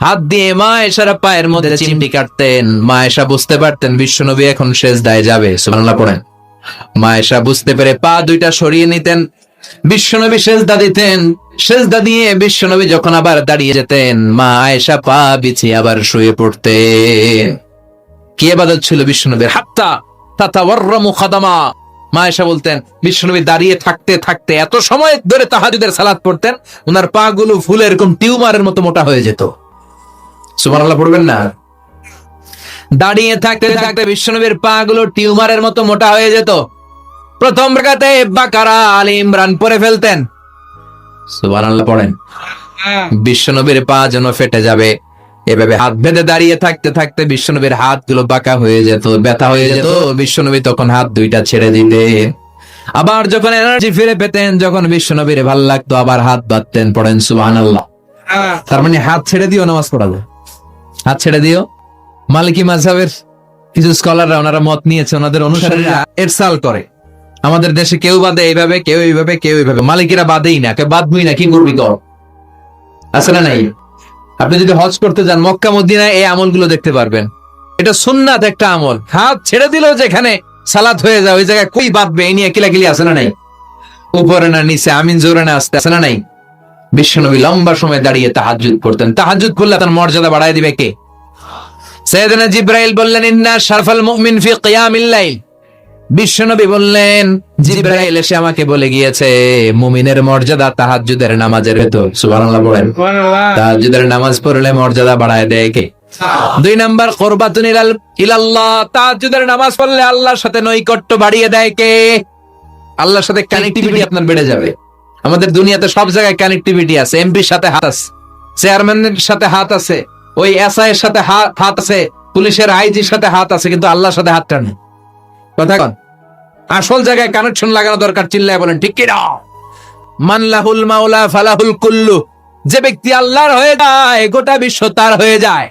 হাত দিয়ে মা এসারা পায়ের মধ্যে চিমটি কাটতেন। মা এসা বুঝতে পারতেন বিশ্বনবী এখন সেজদায় যাবে। সুবহানাল্লাহ পড়েন। মা এসা বুঝতে পেরে পা দুইটা সরিয়ে নিতেন। বিশ্বনবী সেজদা দিতেন। সেজদা দিয়ে বিশ্বনবী যখন আবার দাঁড়িয়ে যেতেন মা আয়েশা পা বিছিয়ে আবার শুয়ে পড়তেন। কি এবাদত ছিল বিশ্বনবীর? হাত্তা তাতা ওয়াররামু খাদামা। মা এসা বলতেন বিশ্বনবী দাঁড়িয়ে থাকতে থাকতে এত সময় ধরে তাহাজুদের সালাত পড়তেন ওনার পা গুলো ফুলে এরকম টিউমারের মতো মোটা হয়ে যেত। সুবহানাল্লাহ পড়বেন না? দাঁড়িয়ে থাকতে থাকতে বিশ্বনবীর পা গুলো টিউমারের মতো মোটা হয়ে যেত। প্রথম রেখাতে বাকারা আলী ইমরান পরে ফেলতেন। সুবহানাল্লাহ পড়েন। বিশ্বনবীর পা যেন ফেটে যাবে। এভাবে হাত বেঁধে দাঁড়িয়ে থাকতে থাকতে বিশ্বনবীর হাতগুলো বাঁকা হয়ে যেত ব্যথা হয়ে যেত। বিশ্বনবী তখন হাত দুইটা ছেড়ে দিতে। আবার যখন এনার্জি ফিরে পেতেন যখন বিশ্বনবীর ভালো লাগতো আবার হাত বাঁধতেন পড়েন সুবহানাল্লাহ। তার মানে হাত ছেড়ে দিও নামাজ পড়াবো হাত ছেড়ে দিও। মালিকি মাঝহের কিছু স্কলাররা ওনারা মত নিয়েছে ওনাদের অনুসারীরা এরসাল করে। আমাদের দেশে কেউ বাদে এইভাবে কেউ এইভাবে কেউ এইভাবে। মালিকেরা বাদেই না কেউ বাদবই না কি করবি কর আছে না নাই? আপনি যদি হজ করতে যান মক্কা মদিনায় এই আমলগুলো দেখতে পারবেন। এটা সুন্নাত একটা আমল। হাত ছেড়ে দিলেও যেখানে সালাত হয়ে যায় ওই জায়গায় কই বাঁধবে এই নিয়ে কিলাকিলি আছে না নাই? উপরে না নিচে আমিন জোরে না আসতে আছে না নাই? বিশ্বনবী লম্বা সময় দাঁড়িয়ে তাহাজ্জুদ করতেন তাহাজ্জুদ করলে তার মর্যাদা বাড়ায় দিবে কে? সৈয়দনা জিব্রাইল বললেন ইন্না শারফাল মুমিন ফি কিয়ামিল লাইল। বিশ্বনবী বললেন জিব্রাইল এসে আমাকে বলে গিয়েছে মুমিনের মর্যাদা তাহাজ্জুদের নামাজের ভেতর। সুবহানাল্লাহ বলেন। তাহাজ্জুদের নামাজ পড়লে মর্যাদা বাড়ায় দেয় কে? দুই নাম্বার কোরবাতুন ইলাল ইলাল্লাহ। তাহাজ্জুদের নামাজ পড়লে আল্লাহর সাথে নৈকট্য বাড়িয়ে দেয় কে? আল্লাহর সাথে কানেক্টিভিটি আপনার বেড়ে যাবে। আমাদের দুনিয়াতে সব জায়গায় কানেক্টিভিটি আছে। এমপির সাথে হাত আছে। চেয়ারম্যানের সাথে হাত আছে। ওই এসআই এর সাথে হাত হাত আছে, পুলিশের আইজির সাথে হাত আছে, কিন্তু আল্লাহর সাথে হাতটা নেই। কথা কন? আসল জায়গায় কানেকশন লাগানো দরকার, চিল্লায় বলেন, ঠিক কি না মানলাহুল মাওলা ফালাহুল কুল্লু, যে ব্যক্তি আল্লাহর হয়ে যায়, গোটা বিশ্ব তার হয়ে যায়।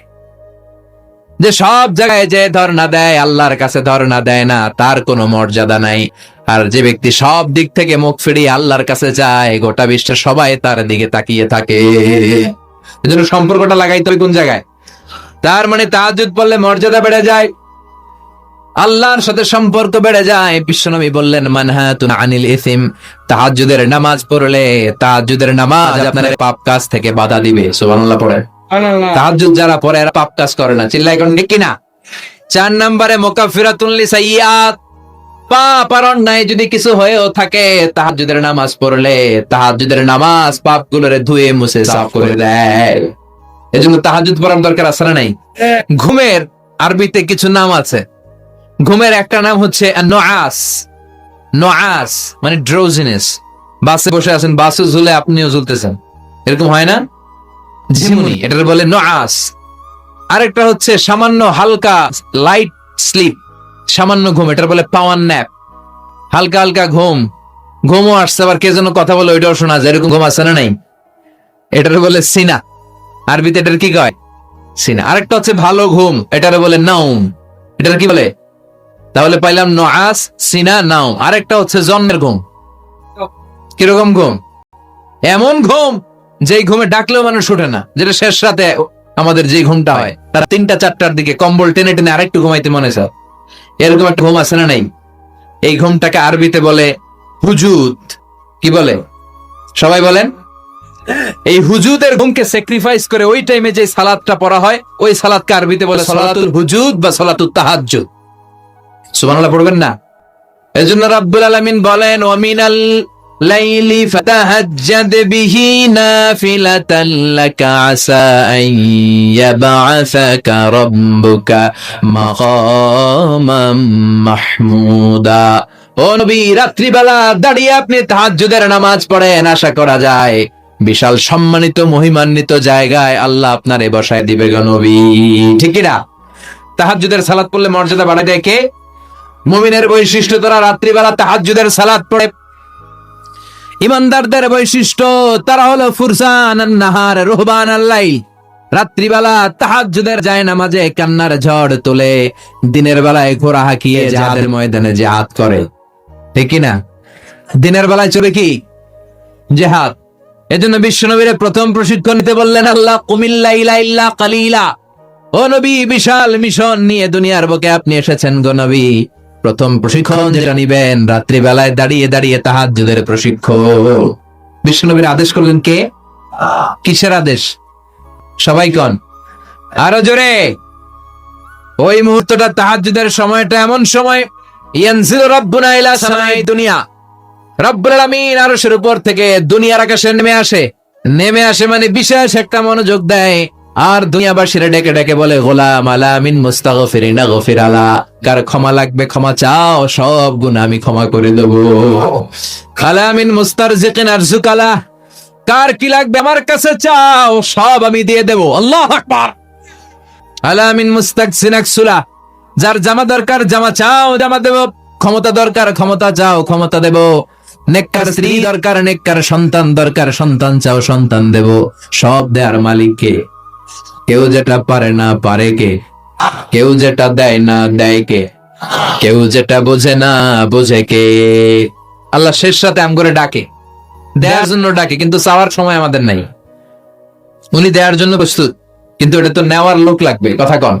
যে সব জায়গায় যে ধর্ণা দেয়, আল্লাহর কাছে ধর্ণা দেয় না, তার কোনো মর্যাদা নাই। আর যে ব্যক্তি সব দিক থেকে মুখ ফিরিয়ে আল্লাহর কাছে যায়, গোটা বিশ্বের সবাই তার দিকে তাকিয়ে থাকে। এজন্য সম্পর্কটা লাগাইতে হবে কোন জায়গায়? তার মানে তাহাজ্জুদ পড়লে মর্যাদা বেড়ে যায়। আল্লাহর সাথে সম্পর্ক বেড়ে যায়। বিশ্বনবী বললেন মানহাতুন আনিল ইসিম। তাহাজ্জুদের নামাজ পড়লে তাহাজ্জুদের নামাজ আপনার পাপ কাজ থেকে বাধা দিবে। সুবহানাল্লাহ পড়ে। তাহাজ্জুদ যারা পড়ে এরা পাপ কাজ করে না। চিল্লাই কোন ঠিক কিনা? চার নম্বরে মুকাফিরাতুল লিসাইয়াত পাপ আর অন্যায় যদি কিছু হয়েও থাকে তাহাজ্জুদের নামাজ পড়লে তাহাজ্জুদের নামাজ পাপগুলোরে ধুয়ে মুছে সাফ করে দেয়। এজন্য তাহাজ্জুদ পড়ার দরকার আছে না নাই? ঘুমের আরবিতে কিছু নাম আছে। ঘুমের একটা নাম হচ্ছে নোয়াস। নোয়াস মানে ড্রোজিনেস বাসে বসে আছেন বাসে ঝুলে আপনিও ঝুলতেছেন। এরকম হয় না? ঝিমুনি এটার বলে নোয়াস। আরেকটা হচ্ছে সামান্য হালকা লাইট স্লিপ সামান্য ঘুম, এটার বলে পাওয়ার ন্যাপ হালকা হালকা ঘুম। ঘুমও আসছে, আবার কে যেন কথা বলে ওইটাও শোনা যায়। এরকম ঘুম আসছে না নাই? এটার বলে সিনা। আরবিতে এটার কি কয়? সিনা। আরেকটা হচ্ছে ভালো ঘুম, এটার বলে নাউম এটার কি বলে? তাহলে পাইলাম নআস সিনা নাও আরেকটা হচ্ছে জন্মের ঘুম। কীরকম ঘুম? এমন ঘুম যেই ঘুমে ডাকলেও মানুষ ওঠে না, যেটা শেষ রাতে আমাদের যে ঘুমটা হয়। তারা তিনটা, চারটার দিকে কম্বল টেনে টেনে আরেকটু ঘুমাইতে মনে চায়। এরকম একটা ঘুম আছে না নাই? এই ঘুমটাকে আরবিতে বলে হুজুদ। কি বলে? সবাই বলেন? এই হুজুদের ঘুমকে স্যাক্রিফাইস করে ওই টাইমে যে সালাদটা পড়া হয় ওই সালাদকে আরবিতে বলে সালাতুল হুজুদ বা সালাতুল তাহাজ্জুদ। সুবহানাল্লাহ পড়বেন না? এজন্য রাব্বুল আলামিন বলেন ওয়ামিনাল লাইলি ফাতাহাজ্জাদ বিহি নাফিলাতান লাকা আসা ইয়াবআসাকা রাব্বুকা মাকামাম মাহমুদা। ও নবী, রাত্রিবেলা দাঁড়িয়ে আপনি তাহাজ্জুদের নামাজ পড়েন, আশা করা যায় বিশাল সম্মানিত, মহিমান্বিত জায়গায় আল্লাহ আপনার বসায় দিবে গো নবী। ঠিক না তাহাজ্জুদের সালাত পড়লে মর্যাদা বাড়ায় দেয় কে? মুমিনের বৈশিষ্ট্য তারা রাত্রিবেলা তাহাজ্জুদের সালাত পড়ে ইমানদারদের বৈশিষ্ট্য তারা হলো ফুরসান নাহার রোহবান আল্লাইল রাত্রিবেলা তাহাজ্জুদের যায় নামাজে কান্নার ঝড় তোলে দিনের বেলায় ঘোড়া হাঁকিয়ে জাহাদের ময়দানে জেহাদ করে। ঠিক না? দিনের বেলায় চলে কি? জেহাদ। এজন্য বিশ্বনবীর প্রথম প্রশিক্ষণ নিতে বললেন আল্লাহ কুমিল্লা ইলা ইল্লা কালিলা। ও নবী বিশাল মিশন নিয়ে দুনিয়ার বুকে আপনি এসেছেন গো নবী। প্রথম প্রশিক্ষণ যেটা নিবেন, রাত্রিবেলায় দাঁড়িয়ে দাঁড়িয়ে তাহাজ্জুদের প্রশিক্ষণ। বিশ্বনবীর আদেশ করলেন কে? কিসের আদেশ? সবাই কন? আরও জোরে। ওই মুহূর্তটা তাহাজ্জুদের সময়টা এমন সময়। থেকে দুনিয়ার আকাশে নেমে আসে। নেমে আসে মানে বিশেষ একটা মনোযোগ দেয়। আর দুনিয়াবাসীরা ডেকে ডেকে বলে, গোলাম আলা মিন মুস্তাগফিরিনা গফির আলা। কার ক্ষমা লাগবে, ক্ষমা চাও, সব গুণ আমি ক্ষমা করে দেব। আলা মিন মুস্তারজিকিন আরজুকালা, কার কি লাগবে আমার কাছে চাও, সব আমি দিয়ে দেব। আল্লাহ আকবার। আলা মিন মুস্তাকসিন আকসুলা যার জামা দরকার, জামা চাও, জামা দেব। ক্ষমতা দরকার, ক্ষমতা চাও, ক্ষমতা দেব। নেককার স্ত্রী দরকার, নেককার সন্তান দরকার, সন্তান চাও, সন্তান দেব। সব দেয়ার মালিক কে কেউ যেটা পারে না পারে কে? কেউ যেটা দেয় না দেয় কে? কেউ যেটা বোঝে না বোঝে কে? আল্লাহ শেষ সাথে আম করে ডাকে। দেওয়ার জন্য ডাকে, কিন্তু চাওয়ার সময় আমাদের নাই। উনি দেওয়ার জন্য প্রস্তুত, কিন্তু এটা তো নেওয়ার লোক লাগবে, কথা কন।